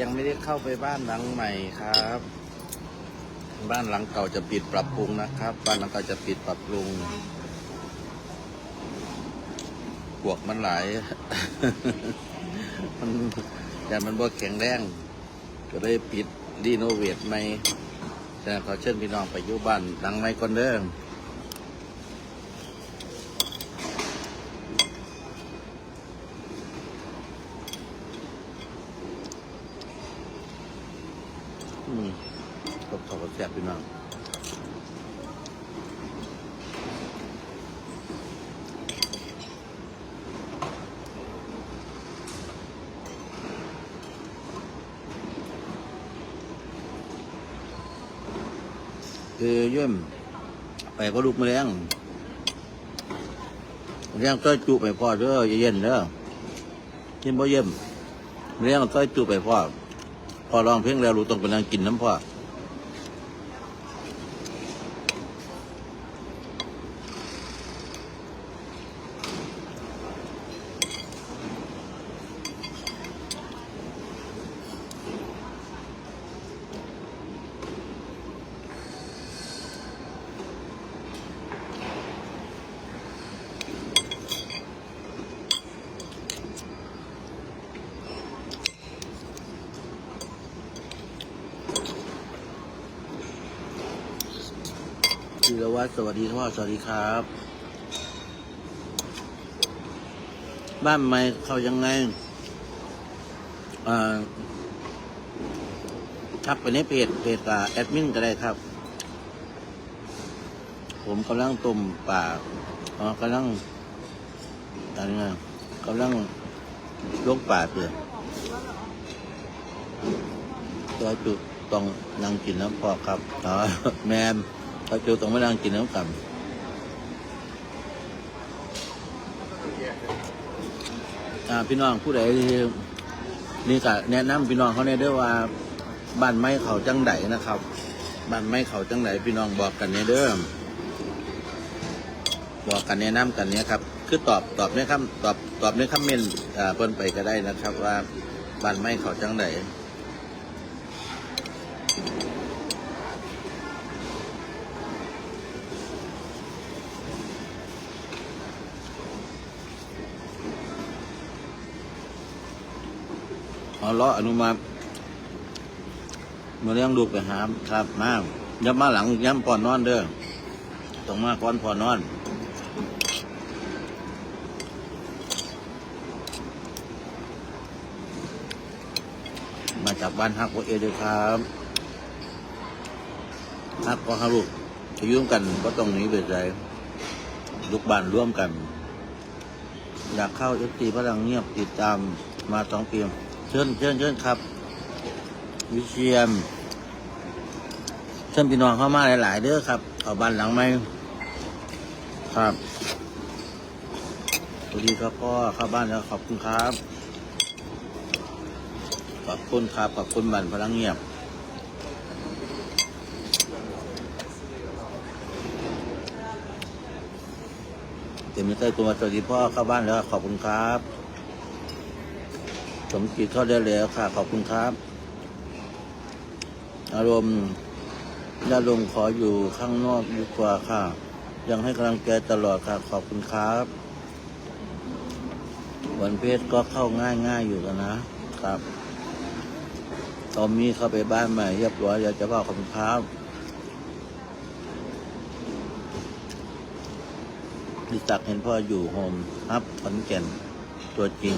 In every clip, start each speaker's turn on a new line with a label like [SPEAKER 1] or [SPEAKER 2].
[SPEAKER 1] ยังไม่ได้เข้าไปบ้านหลังใหม่ครับ บ้านหลังเก่าจะปิดปรับปรุงนะครับ บ้านหลังเก่าจะปิดปรับปรุงปวกมันหลาย มันแต่มันบ่แข็งแรง ก็เลยปิดรีโนเวทใหม่แต่ขอเชิญพี่น้องไปอยู่บ้านหลังใหม่ก่อนเด้อมก็ขอบ แซ่บพี่น้องคือเยี่ยมไปก็ลูกมาเลี้ยงเลี้ยงต้อยจุไปพ่อเด้อเย็นเด้อกินบ่เยี่ยมเลี้ยงต้อยจุไปพ่อ พอร้องเพลงแล้วรู้ต้องไปนั่งกินน้ำพ่อ จิรวัตรสวัสดีพ่อสวัสดีครับ บ้านใหม่เขายังไงทักไปในเพจเพจกับแอดมินก็ได้ครับ ผมกำลังต้มป่าอ๋อกำลังอะไรเงี้ยกำลังลกป่าเปลือกตัวจุดต้องนั่งกินน้ำพอครับอ๋อแม นตัวจุดต้องมานั่งกินน้ำกันพี่น้องผู้ใดที่นี่ก็แนะนำพี่น้องเขาเนี่ยด้วยว่าบ้านไม้เขาจังไดนะครับบ้านไม้เขาจังไดพี่น้องบอกกันเนี่ยเด้อบอกกันแนะนำกันเนี้ยครับ คือตอบตอบในคำตอบตอบในคำเมนต์อ่าเพิ่นไปก็ได้นะครับ ว่าบ้านไม้เขาจังได เอาล้ออนุมามาเลี้ยงลูกไปหามครับมาย้ำมาหลังย้ำก่อนนอนเด้อต้องมาก่อนพอนอนมาจากบ้านฮักโอเอเดอครับฮักก็ฮักลูกจะยุ่งกันก็ต้องหนีไปใจลูกบ้านร่วมกัน อยากเข้าเอฟซีพลังเงียบติดตามมาสองปี เชิญเชิญเชิญครับ วิเชียมเชิญพี่น้องเข้ามาหลาย ๆ เด้อครับเอาบ้านหลังไหมครับสวัสดีครับพ่อเข้าบ้านแล้วขอบคุณครับ ขอบคุณครับขอบคุณบันพลังเงียบเต็มใจตัวมาสวัสดีพ่อเข้าบ้านแล้วขอบคุณครับ สมจิตเข้าได้แล้วค่ะ ขอบคุณครับ อารมณ์ญาติลงขออยู่ข้างนอกดีกว่าค่ะ ยังให้กำลังใจตลอดค่ะ ขอบคุณครับ วันเพชรก็เข้าง่ายง่ายอยู่กันนะครับ ตอมมี่เข้าไปบ้านใหม่เรียบร้อยอยากจะบอกขอบคุณครับดิตักเห็นพ่ออยู่โฮมครับขอนแก่น ตัวจริง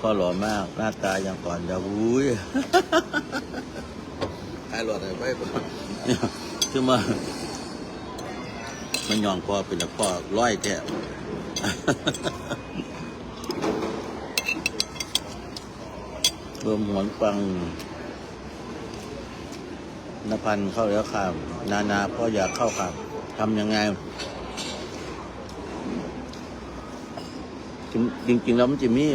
[SPEAKER 1] พ่อหล่อมาก หน้าตาอย่างก่อนอย่าวุ้ย
[SPEAKER 2] ไอ้หลอดไอ้ไว้ผม
[SPEAKER 1] เนี่ยคือมามันยองพ่อเป็นแล้วพ่อร้อยแท้รวมหวนฟังนพันเข้าแล้วค่ะนานาพ่ออยากเข้าค่ะทำยังไง จริงจริงๆแล้วมันจะมี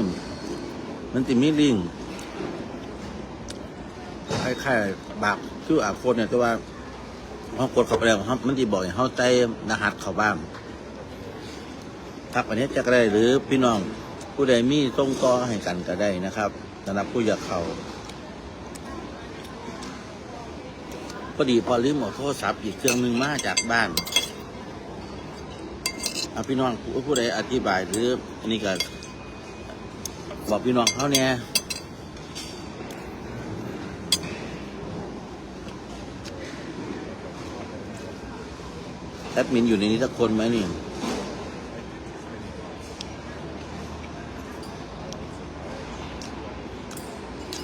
[SPEAKER 1] มันจะมีลิงก์คล้ายๆบากชื่ออาโคนเนี่ยแต่ว่าเขากดเข้าไปแล้วครับมันจะบอกให้เขาใจรหัสเขาบ้างทักอันนี้จะก็ได้หรือพี่น้องผู้ใดมีส่งต่อให้กันก็ได้นะครับสำหรับผู้อยากเข้าพอดีพอลืมเอาโทรศัพท์อีกเครื่องหนึ่งมาจากบ้าน พี่น้องผู้ผู้ใดอธิบายหรืออันนี้ก็บอกพี่น้องเขาเนี่ยแอดมินอยู่ในนี้สักคนไหมนี่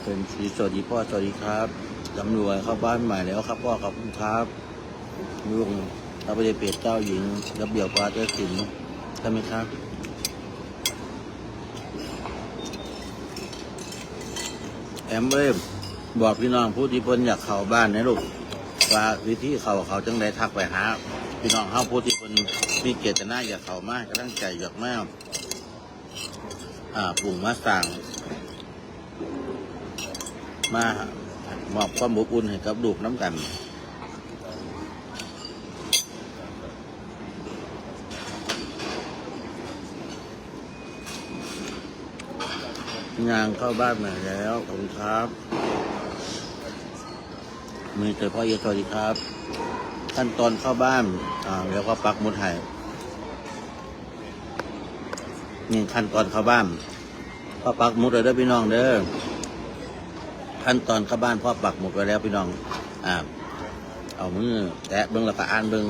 [SPEAKER 1] เป็นสีสวัสดีพ่อสวัสดีครับตำรวจเข้าบ้านใหม่แล้วครับพ่อขอบคุณครับลุง เราไปได้เปรตเจ้าหญิงระเบียบวาทศิลป์ใช่ไหมครับแอมเอ้บอกพี่น้องผู้ที่เพิ่นอยากเข้าบ้านนะลูกว่าวิธีเข้าเขาจังไดทักไปหาพี่น้องเฮาผู้ที่เพิ่นมีเจตนาอยากเข้ามากกำลังใจอยากมากอ่าปรุงมาสั่งมามอบความอบอุ่นให้กับลูกน้ำกัน งานเข้าบ้านมาแล้วขอบคุณครับมือเจอพ่อเยสวัสดีครับ ขั้นตอนเข้าบ้าน อ่า แล้วก็ปักมุดให้นี่ขั้นตอนเข้าบ้านพ่อปักมุดเลยเด้อพี่น้องเด้อขั้นตอนเข้าบ้านพ่อปักหมุดไว้แล้วพี่น้อง อ่า เอามือแตะเบิ้งแล้วก็อ่านเบิ้ง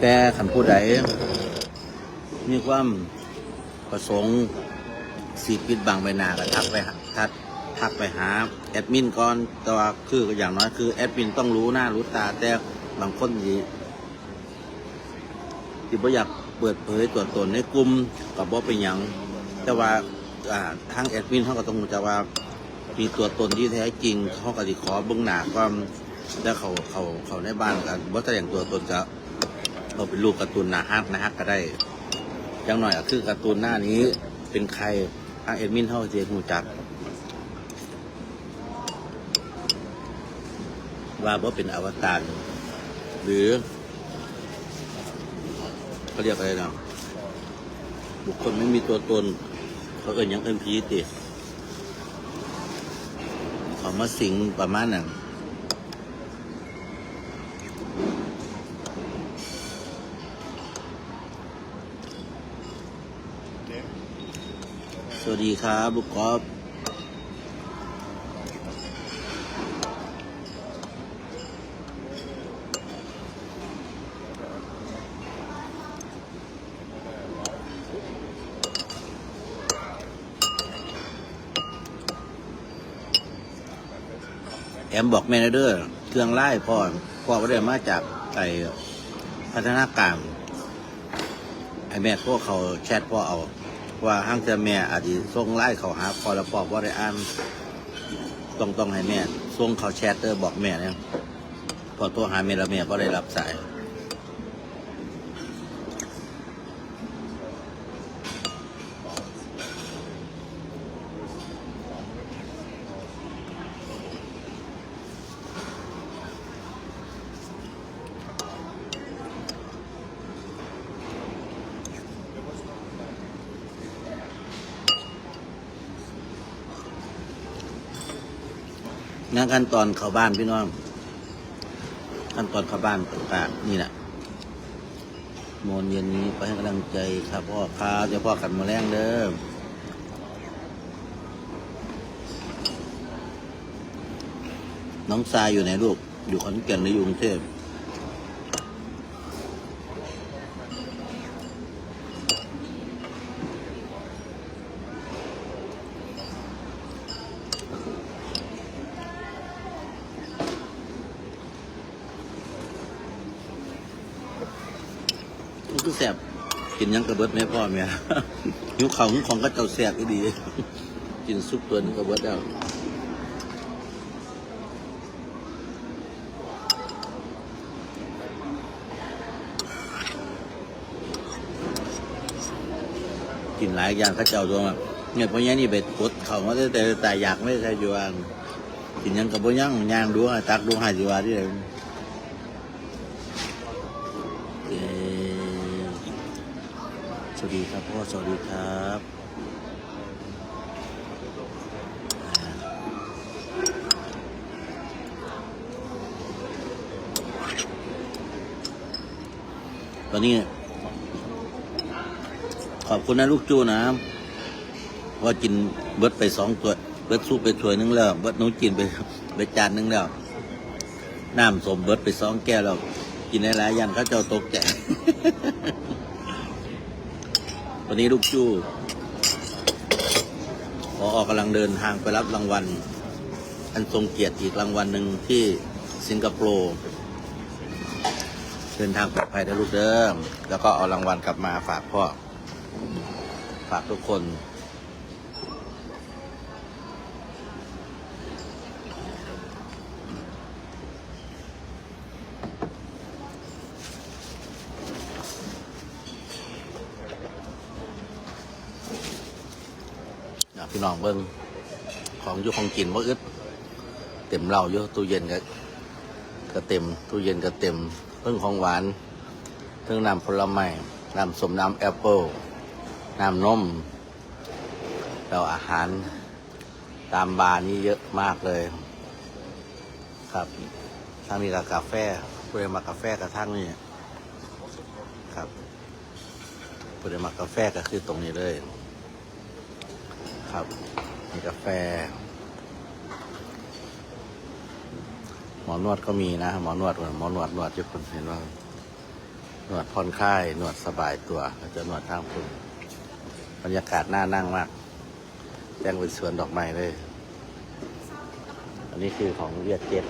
[SPEAKER 1] แต่ขันผู้ใด มีความประสงค์สีปิดบังใบหน้าก็ทักไปทักทักไปหาแอดมินก่อนแต่ว่าคืออย่างน้อยคือแอดมินต้องรู้หน้ารู้ตา แต่บางคนที่ที่บ่อยากเปิดเผยตัวตนในกลุ่มกับบ่เป็นหยังแต่ว่าทางแอดมินเขาก็ต้องจะว่ามีตัวตนที่แท้จริงเขาก็สิขอเบื้องหน้าความแล้วเขาเขาเขาในบ้านกันว่าแสดงตัวตนจะเราเป็นลูกการ์ตูนหนาฮักนะฮักก็ได้ อยังหน่อยก็คือการ์ตูนหน้านี้เป็นใครทางแอดมินเขาเจหูจัก ว่าว่าเป็นอวตารหรือเขาเรียกอะไรนะบุคคลไม่มีตัวตน เขาเอินยังเอินผีติเขามาสิงประมาณนั้น สวัสดีครับบุกกอบแอมบอกแมนเดอร์เครื่องไล่พ่อพ่อก็ได้มาจากไอ้พัฒนาการไอ้แม่พวกเขาแชทพ่อเอา ว่าห้างจะแม่อาจจะส่งไล่เขาหาพอแล้วพ่อว่าได้อ่านต้องต้องให้แม่ส่งเขาแชทเตอร์บอกแม่เนี่ยพอตัวหาแม่แล้วแม่ก็ได้รับสาย งานขั้นตอนเข้าบ้านพี่น้องขั้นตอนเข้าบ้านต่างๆนี่แหละโมนเย็นนี้ไปให้กำลังใจครับพ่อค้าเฉพ่อกันมาแรงเด้อน้องทรายอยู่ไหนลูก อยู่ขอนแก่นหรืออยู่กรุงเทพ คือแสบกินยังกระเบิดไหมพ่อเมียหิวเขาวหิวของก็เจ้าแสบก็ดี กินซุปตัวนี้กระเบิดแล้วกินหลายอย่างข้าเจ้าตัวมาเนี่ยพอนี้นี่ไปกดเขามาแต่แต่แต่อยากไม่ใช่จวนกินยังกับพยังย่างดูตักดูให้จีวาที่ไหน ดีครับพ่อสวัสดีครับตอนนี้ ขอบคุณนะลูกจูนะว่ากินเบิร์ดไปสองตัวเบิร์ดซุปไปถ้วยนึงแล้วเบิร์ดน้องกินไปไปจานนึงแล้วน้ำสมเบิร์ดไปสองแก้วแล้ว กินหลายๆยันเขาเจ้าตกใจ วันนี้ลูกจูพอออกกำลังเดินทางไปรับรางวัล อันทรงเกียรติอีกรางวัลหนึ่งที่สิงคโปร์เดินทางปลอดภัยนะลูกเด้อแล้วก็เอารางวัลกลับมาฝากพ่อ ฝากทุกคน พี่น้องเบิ้งของอยู่ของกินว่าอึดเต็มเหล้าเยอะตู้เย็นก็ก็เต็มตู้เย็นก็เต็มเพิ่งของหวานเพิ่งน้ำผลไม้น้ำสมน้ำแอปเปิลน้ำนมแล้วอาหารตามบาร์นี่เยอะมากเลย ครับทางนี้กับกาแฟเพื่อมากาแฟกับทางนี้ครับเพื่อมากาแฟก็คือตรงนี้เลย ครับ มีกาแฟ หมอนวดก็มีนะ หมอนวดหมอนวดนวดที่คุณเห็นว่านวดผ่อนคลายนวดสบายตัวก็จะนวดทางคุณบรรยากาศน่านั่งมากแจ้งเป็นสวนดอกไม้เลย อันนี้คือของเวียดเจ็ต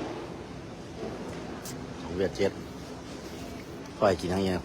[SPEAKER 1] ของเวียดเจ็ตก็ไอ้กินทั้งย่าง